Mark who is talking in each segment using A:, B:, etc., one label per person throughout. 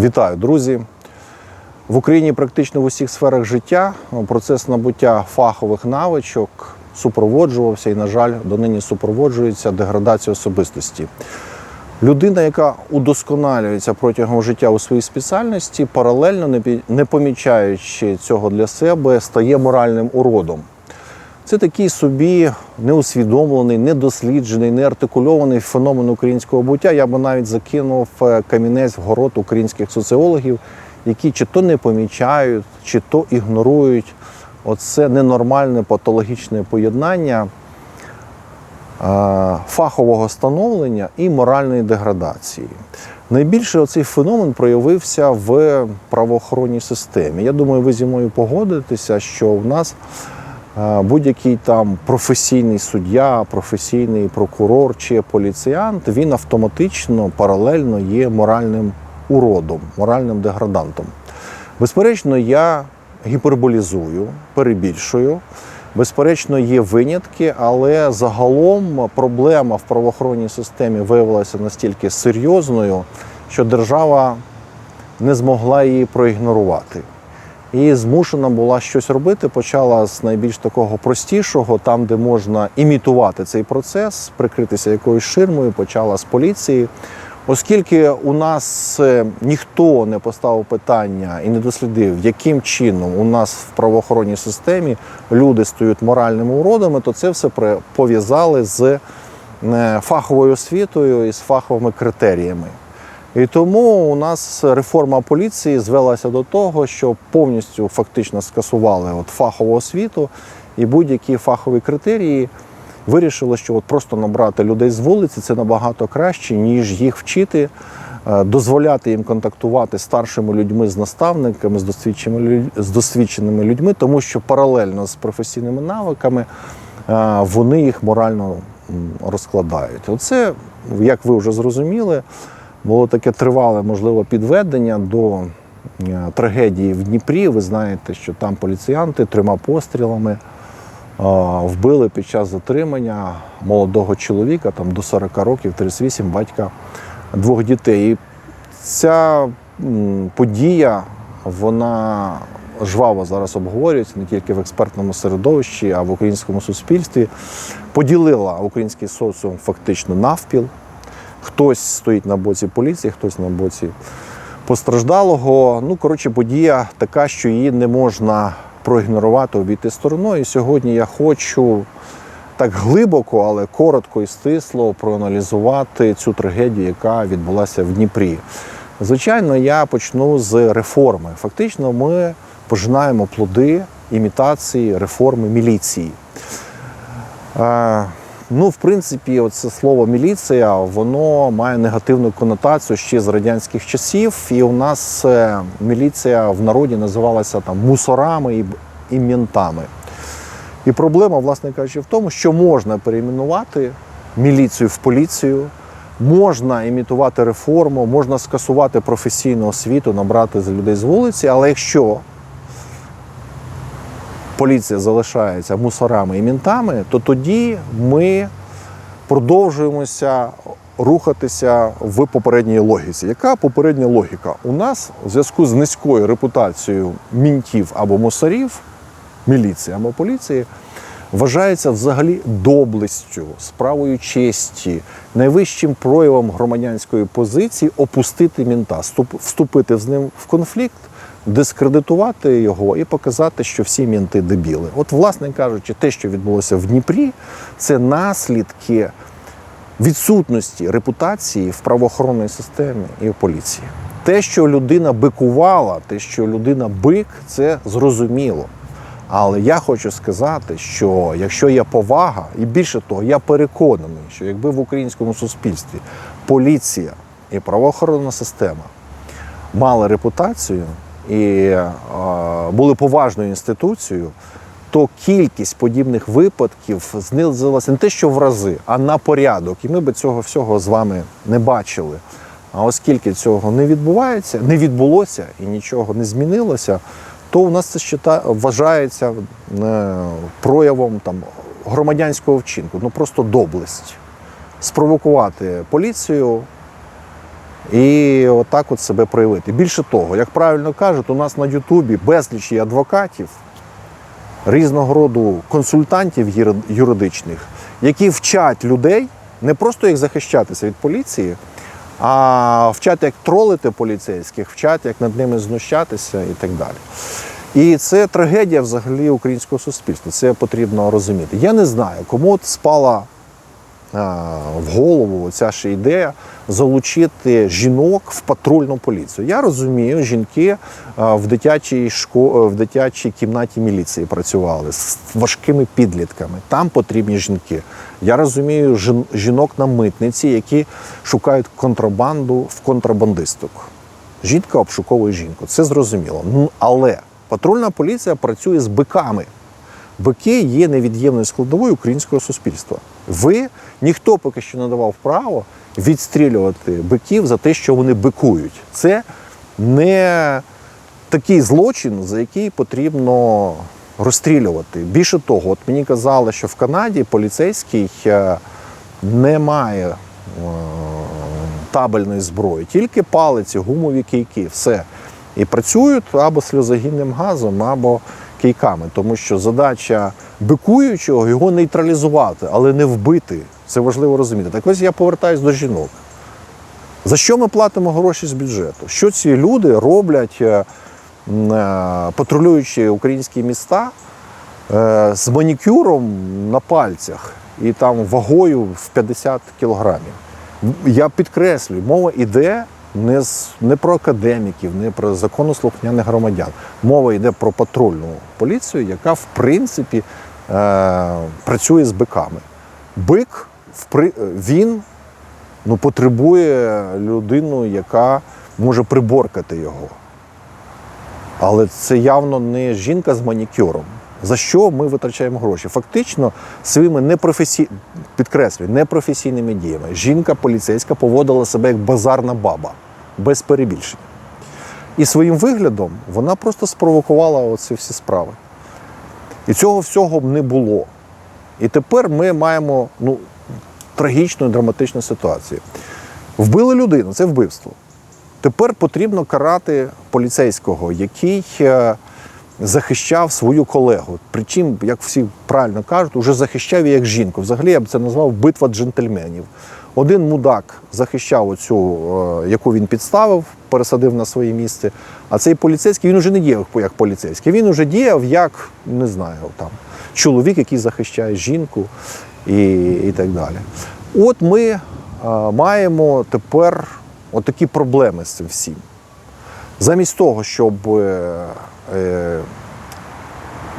A: Вітаю, друзі! В Україні практично в усіх сферах життя процес набуття фахових навичок супроводжувався і, на жаль, донині супроводжується деградацією особистості. Людина, яка удосконалюється протягом життя у своїй спеціальності, паралельно не помічаючи цього для себе, стає моральним уродом. Це такий собі неусвідомлений, недосліджений, неартикульований феномен українського буття. Я би навіть закинув е, камінець в город українських соціологів, які чи то не помічають, чи то ігнорують оце ненормальне патологічне поєднання е, фахового становлення і моральної деградації. Найбільше оцей феномен проявився в правоохоронній системі. Я думаю, ви зі мною погодитеся, що в нас будь-який там професійний суддя, професійний прокурор чи поліціянт, він автоматично паралельно є моральним уродом, моральним деградантом. Безперечно, я гіперболізую, перебільшую. Безперечно, є винятки, але загалом проблема в правоохоронній системі виявилася настільки серйозною, що держава не змогла її проігнорувати. І змушена була щось робити. Почала з найбільш такого простішого, там, де можна імітувати цей процес, прикритися якоюсь ширмою, почала з поліції. Оскільки у нас е, ніхто не поставив питання і не дослідив, яким чином у нас в правоохоронній системі люди стають моральними уродами, то це все пов'язали з е, фаховою освітою і з фаховими критеріями. І тому у нас реформа поліції звелася до того, що повністю фактично скасували от фахову освіту і будь-які фахові критерії. Вирішили, що от просто набрати людей з вулиці це набагато краще, ніж їх вчити, е, дозволяти їм контактувати з старшими людьми, з наставниками, з досвідченими, з досвідченими людьми, тому що паралельно з професійними навиками е, вони їх морально розкладають. Оце, як ви вже зрозуміли, було таке тривале, можливо, підведення до е, трагедії в Дніпрі. Ви знаєте, що там поліціянти трьома пострілами е, вбили під час затримання молодого чоловіка, там до 40 років, 38, батька двох дітей. І ця подія, вона жваво зараз обговорюється не тільки в експертному середовищі, а в українському суспільстві. Поділила український соціум фактично навпіл. Хтось стоїть на боці поліції, хтось на боці постраждалого. Ну, коротше, подія така, що її не можна проігнорувати, обійти стороною. І сьогодні я хочу так глибоко, але коротко і стисло проаналізувати цю трагедію, яка відбулася в Дніпрі. Звичайно, я почну з реформи. Фактично, ми пожинаємо плоди імітації реформи міліції. Ну, в принципі, це слово міліція, воно має негативну конотацію ще з радянських часів. І у нас е, міліція в народі називалася там мусорами і, і ментами. І проблема, власне кажучи, в тому, що можна перейменувати міліцію в поліцію, можна імітувати реформу, можна скасувати професійну освіту, набрати людей з вулиці, але якщо поліція залишається мусорами і мінтами, то тоді ми продовжуємося рухатися в попередній логіці. Яка попередня логіка? У нас в зв'язку з низькою репутацією мінтів або мусорів, міліції або поліції, вважається взагалі доблестю, справою честі, найвищим проявом громадянської позиції опустити мінта, вступити з ним в конфлікт, дискредитувати його і показати, що всі мінти дебіли. От, власне кажучи, те, що відбулося в Дніпрі, це наслідки відсутності репутації в правоохоронній системі і в поліції. Те, що людина бикувала, те, що людина бик, це зрозуміло. Але я хочу сказати, що якщо є повага, і більше того, я переконаний, що якби в українському суспільстві поліція і правоохоронна система мали репутацію і е, були поважною інституцією, то кількість подібних випадків знизилася не те, що в рази, а на порядок. І ми би цього всього з вами не бачили. А оскільки цього не відбувається, не відбулося і нічого не змінилося, то у нас це вважається е, проявом там, громадянського вчинку, ну просто доблесть. Спровокувати поліцію і отак от себе проявити. Більше того, як правильно кажуть, у нас на Ютубі безліч є адвокатів, різного роду консультантів юридичних, які вчать людей не просто як захищатися від поліції, а вчать, як тролити поліцейських, вчать, як над ними знущатися і так далі. І це трагедія взагалі українського суспільства. Це потрібно розуміти. Я не знаю, кому от спала в голову ця ж ідея залучити жінок в патрульну поліцію. Я розумію, жінки в дитячій шко... в дитячій кімнаті міліції працювали з важкими підлітками. Там потрібні жінки. Я розумію жінок на митниці, які шукають контрабанду в контрабандисток. Жінка обшуковує жінку. Це зрозуміло. Але патрульна поліція працює з биками. Бики є невід'ємною складовою українського суспільства. Ви ніхто поки що не давав право відстрілювати биків за те, що вони бикують. Це не такий злочин, за який потрібно розстрілювати. Більше того, от мені казали, що в Канаді поліцейський е, не має е, табельної зброї, тільки палиці, гумові кийки, все. І працюють або сльозогінним газом, або кийками, тому що задача бикуючого його нейтралізувати, але не вбити. Це важливо розуміти. Так ось я повертаюсь до жінок. За що ми платимо гроші з бюджету? Що ці люди роблять, е, е, патрулюючи українські міста е, з манікюром на пальцях і там вагою в 50 кілограмів? Я підкреслюю, мова йде не, з, не про академіків, не про законослухняних громадян. Мова йде про патрульну поліцію, яка в принципі е, працює з биками. Бик він ну, потребує людину, яка може приборкати його. Але це явно не жінка з манікюром. За що ми витрачаємо гроші? Фактично, своїми непрофесі... підкреслюю, непрофесійними діями. Жінка поліцейська поводила себе як базарна баба, без перебільшення. І своїм виглядом вона просто спровокувала оці всі справи. І цього всього б не було. І тепер ми маємо ну, трагічну і драматичну ситуацію. Вбили людину, це вбивство. Тепер потрібно карати поліцейського, який е, захищав свою колегу. Причому, як всі правильно кажуть, уже захищав її як жінку. Взагалі я б це назвав битва джентльменів. Один мудак захищав оцю, е, яку він підставив, пересадив на своє місце. А цей поліцейський він уже не діяв як поліцейський. Він уже діяв як, не знаю, там, чоловік, який захищає жінку і, і так далі. От ми е, маємо тепер отакі проблеми з цим всім. Замість того, щоб е,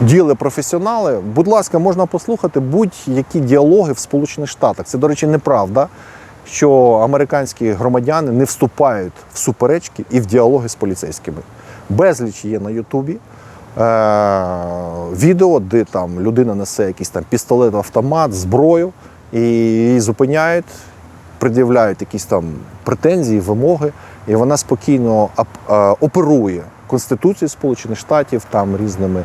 A: діяли професіонали, будь ласка, можна послухати будь-які діалоги в Сполучених Штатах. Це, до речі, неправда, що американські громадяни не вступають в суперечки і в діалоги з поліцейськими. Безліч є на Ютубі. Е, відео, де там людина несе якийсь там пістолет, автомат, зброю, і її зупиняють, пред'являють якісь там претензії, вимоги, і вона спокійно е, оперує Конституцією Сполучених Штатів, там різними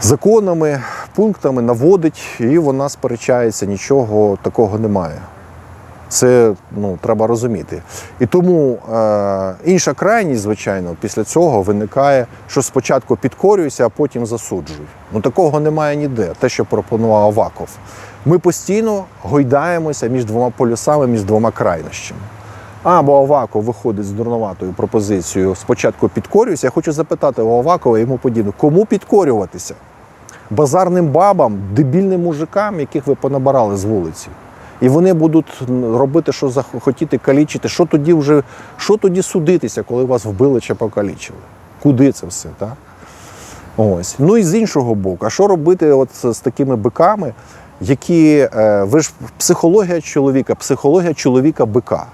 A: законами, пунктами наводить, і вона сперечається, нічого такого немає. Це ну, треба розуміти. І тому е, інша крайність, звичайно, після цього виникає, що спочатку підкорююся, а потім засуджую. Ну такого немає ніде, те, що пропонував Аваков. Ми постійно гойдаємося між двома полюсами, між двома крайнощами. Або Аваков виходить з дурноватою пропозицією спочатку підкорююся. Я хочу запитати у Авакова йому подібне, кому підкорюватися? Базарним бабам, дебільним мужикам, яких ви понабирали з вулиці. І вони будуть робити, що захотіти калічити. Що тоді вже, що тоді судитися, коли вас вбили чи покалічили? Куди це все? Так? Ось. Ну і з іншого боку, а що робити от з, з такими биками, які е, ви ж психологія чоловіка, психологія чоловіка бика.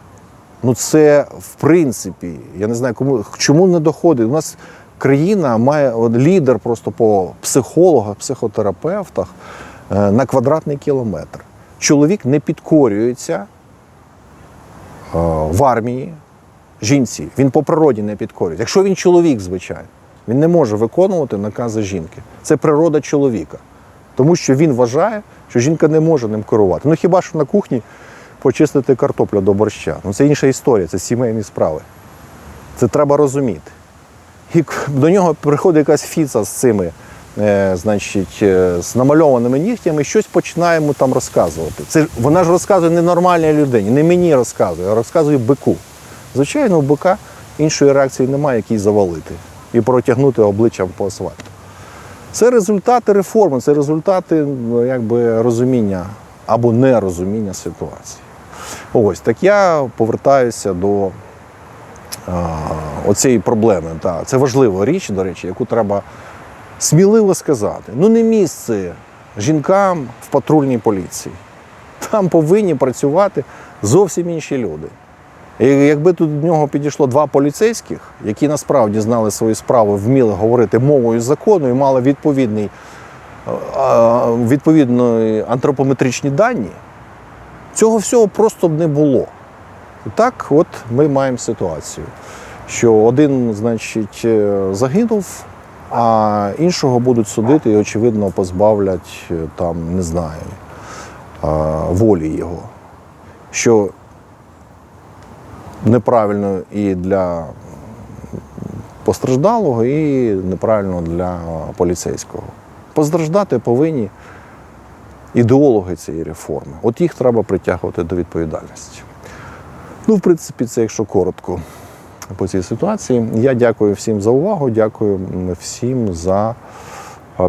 A: Ну це в принципі, я не знаю, кому чому не доходить. У нас країна має от, лідер просто по психологах, психотерапевтах е, на квадратний кілометр. Чоловік не підкорюється е, в армії жінці. Він по природі не підкорюється. Якщо він чоловік, звичайно, він не може виконувати накази жінки. Це природа чоловіка. Тому що він вважає, що жінка не може ним керувати. Ну хіба що на кухні почистити картоплю до борща. Ну це інша історія, це сімейні справи. Це треба розуміти. І до нього приходить якась фіца з цими, е, значить, е, з намальованими нігтями, щось починає йому там розказувати. Це, вона ж розказує не нормальній людині, не мені розказує, а розказує бику. Звичайно, у бика іншої реакції немає, як її завалити і протягнути обличчям по асфальту. Це результати реформи, це результати ну, якби, розуміння або нерозуміння ситуації. Ось так я повертаюся до оцієї проблеми. Та. Це важлива річ, до речі, яку треба сміливо сказати. Ну, не місце жінкам в патрульній поліції. Там повинні працювати зовсім інші люди. І якби тут до нього підійшло два поліцейських, які насправді знали свої справи, вміли говорити мовою закону і мали відповідні антропометричні дані, цього всього просто б не було. І так, от ми маємо ситуацію, що один, значить, е, загинув, а іншого будуть судити і, очевидно, позбавлять е, там, не знаю, волі його. Що неправильно і для постраждалого, і неправильно для поліцейського. Постраждати повинні ідеологи цієї реформи. От їх треба притягувати до відповідальності. Ну, в принципі, це якщо коротко по цій ситуації. Я дякую всім за увагу, дякую всім за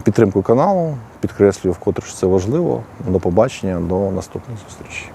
A: підтримку каналу. Підкреслюю вкотре, що це важливо. До побачення, до наступних зустрічей.